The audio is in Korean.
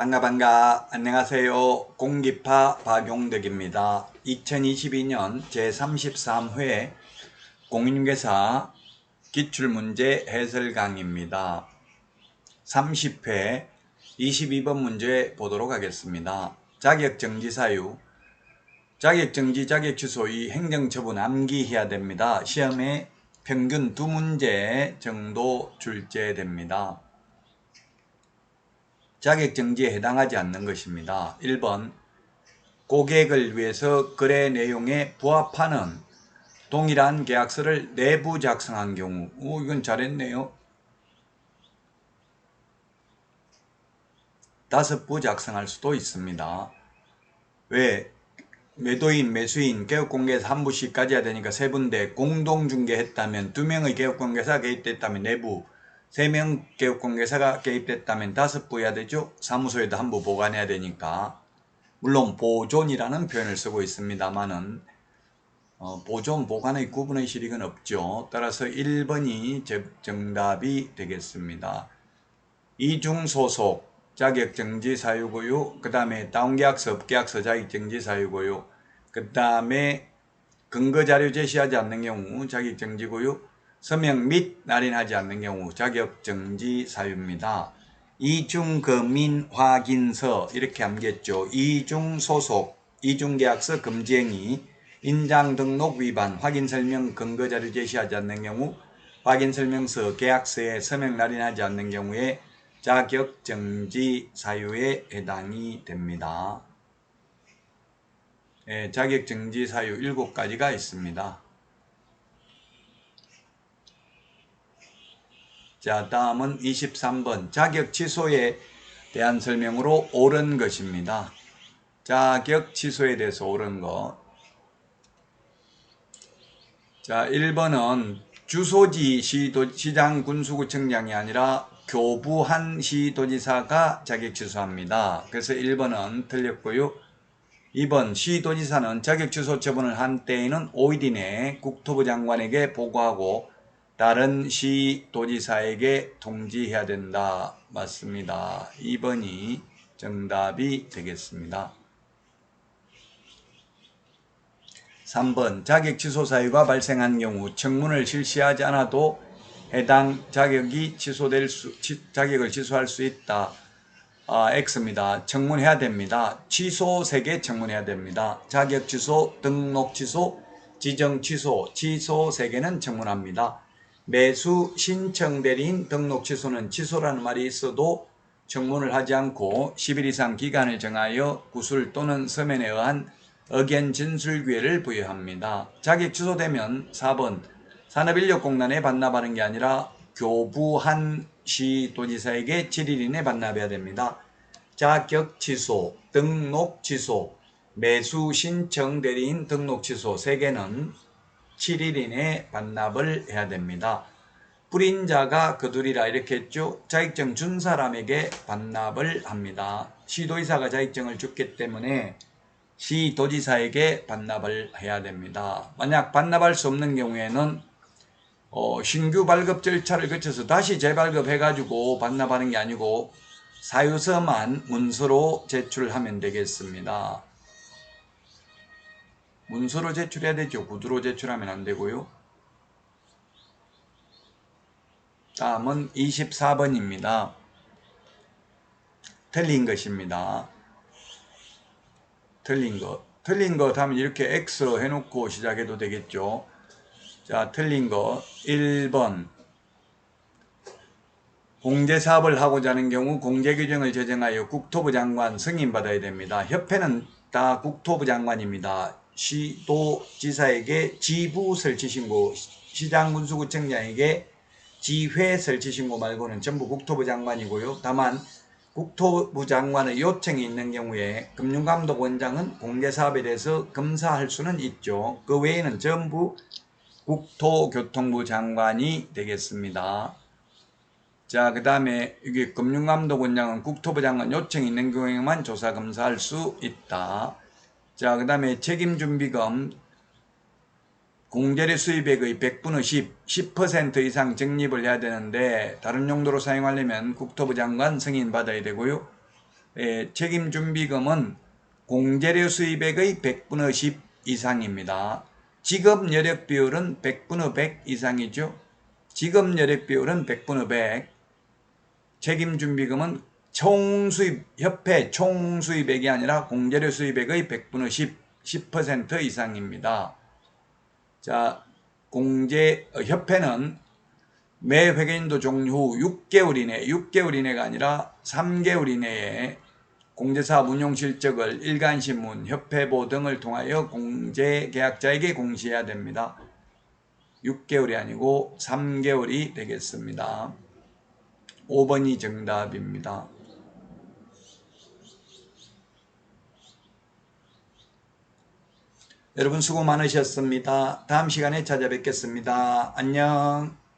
반가 반가. 안녕하세요. 공기파 박용덕입니다. 2022년 제33회 공인중개사 기출문제 해설 강의입니다. 30회 22번 문제 보도록 하겠습니다. 자격정지 사유. 자격정지 자격취소 이 행정처분 암기해야 됩니다. 시험에 평균 두 문제 정도 출제됩니다 자격정지에 해당하지 않는 것입니다. 1번 고객을 위해서 거래 내용에 부합하는 동일한 계약서를 내부 작성한 경우 오 이건 잘했네요. 다섯 부 작성할 수도 있습니다. 왜? 매도인, 매수인, 개업공개사 한 부씩 가져야 되니까 세 분데 공동중개했다면 두 명의 개업공개사 개입됐다면 내부 세명 개업공개사가 개입됐다면 다섯 부 해야 되죠. 사무소에도 한부 보관해야 되니까 물론 보존이라는 표현을 쓰고 있습니다만은 어, 보존 보관의 구분의 실익은 없죠. 따라서 1번이 정답이 되겠습니다. 이중소속 자격정지 사유고요. 그 다음에 다운계약서, 업계약서 자격정지 사유고요. 그 다음에 근거자료 제시하지 않는 경우 자격정지고요. 서명 및 날인하지 않는 경우 자격정지 사유입니다. 이중거민 확인서 이렇게 암겠죠. 이중소속, 이중계약서 금지행위, 인장등록 위반, 확인설명 근거자료 제시하지 않는 경우 확인설명서, 계약서에 서명 날인하지 않는 경우에 자격정지 사유에 해당이 됩니다. 예, 자격정지 사유 7가지가 있습니다. 자, 다음은 23번 자격 취소에 대한 설명으로 옳은 것입니다. 자격 취소에 대해서 옳은 것. 자, 1번은 주소지 시도, 시장 군수구청장이 아니라 교부한 시도지사가 자격 취소합니다. 그래서 1번은 틀렸고요. 2번 시도지사는 자격 취소 처분을 한 때에는 5일 이내에 국토부 장관에게 보고하고 다른 시 도지사에게 통지해야 된다. 맞습니다. 2번이 정답이 되겠습니다. 3번 자격 취소 사유가 발생한 경우 청문을 실시하지 않아도 해당 자격이 취소될 수, 자격을 취소할 수 있다. 아, X입니다. 청문해야 됩니다. 취소 3개 청문해야 됩니다. 자격 취소, 등록 취소, 지정 취소, 취소 3개는 청문합니다. 매수 신청 대리인 등록 취소는 취소라는 말이 있어도 청문을 하지 않고 10일 이상 기간을 정하여 구술 또는 서면에 의한 의견 진술 기회를 부여합니다. 자격 취소되면 4번 산업인력공단에 반납하는 게 아니라 교부한 시도지사에게 7일 이내 반납해야 됩니다. 자격 취소, 등록 취소, 매수 신청 대리인 등록 취소 3개는 7일 이내 반납을 해야 됩니다. 뿌린 자가 그들이라 이렇게 했죠. 자격증 준 사람에게 반납을 합니다. 시도지사가 자격증을 줬기 때문에 시도지사에게 반납을 해야 됩니다. 만약 반납할 수 없는 경우에는 어, 신규 발급 절차를 거쳐서 다시 재발급해가지고 반납하는 게 아니고 사유서만 문서로 제출하면 되겠습니다. 문서로 제출해야 되죠. 구두로 제출하면 안 되고요. 다음은 24번입니다. 틀린 것입니다. 틀린 것. 틀린 것 하면 이렇게 X로 해놓고 시작해도 되겠죠. 자, 틀린 것. 1번. 공제 사업을 하고자 하는 경우 공제 규정을 제정하여 국토부 장관 승인받아야 됩니다. 협회는 다 국토부 장관입니다. 시도지사에게 지부 설치신고, 시장군수구청장에게 지회 설치신고 말고는 전부 국토부 장관이고요. 다만 국토부 장관의 요청이 있는 경우에 금융감독원장은 공개사업에 대해서 검사할 수는 있죠. 그 외에는 전부 국토교통부 장관이 되겠습니다. 자, 그 다음에 이게 금융감독원장은 국토부 장관 요청이 있는 경우에만 조사 검사할 수 있다. 자, 그 다음에 책임준비금 공제리 수입액의 100분의 10, 10% 이상 적립을 해야 되는데 다른 용도로 사용하려면 국토부 장관 승인 받아야 되고요. 예, 책임준비금은 공제료 수입액의 100분의 10 이상입니다. 지급 여력 비율은 100분의 100 이상이죠. 지급 여력 비율은 100분의 100. 책임준비금은 총 수입, 협회 총 수입액이 아니라 공제료 수입액의 100분의 10, 10% 이상입니다. 자, 공제, 어, 협회는 매 회계인도 종료 후 6개월 이내, 6개월 이내가 아니라 3개월 이내에 공제사업 운용 실적을 일간신문, 협회보 등을 통하여 공제 계약자에게 공시해야 됩니다. 6개월이 아니고 3개월이 되겠습니다. 5번이 정답입니다. 여러분 수고 많으셨습니다. 다음 시간에 찾아뵙겠습니다. 안녕.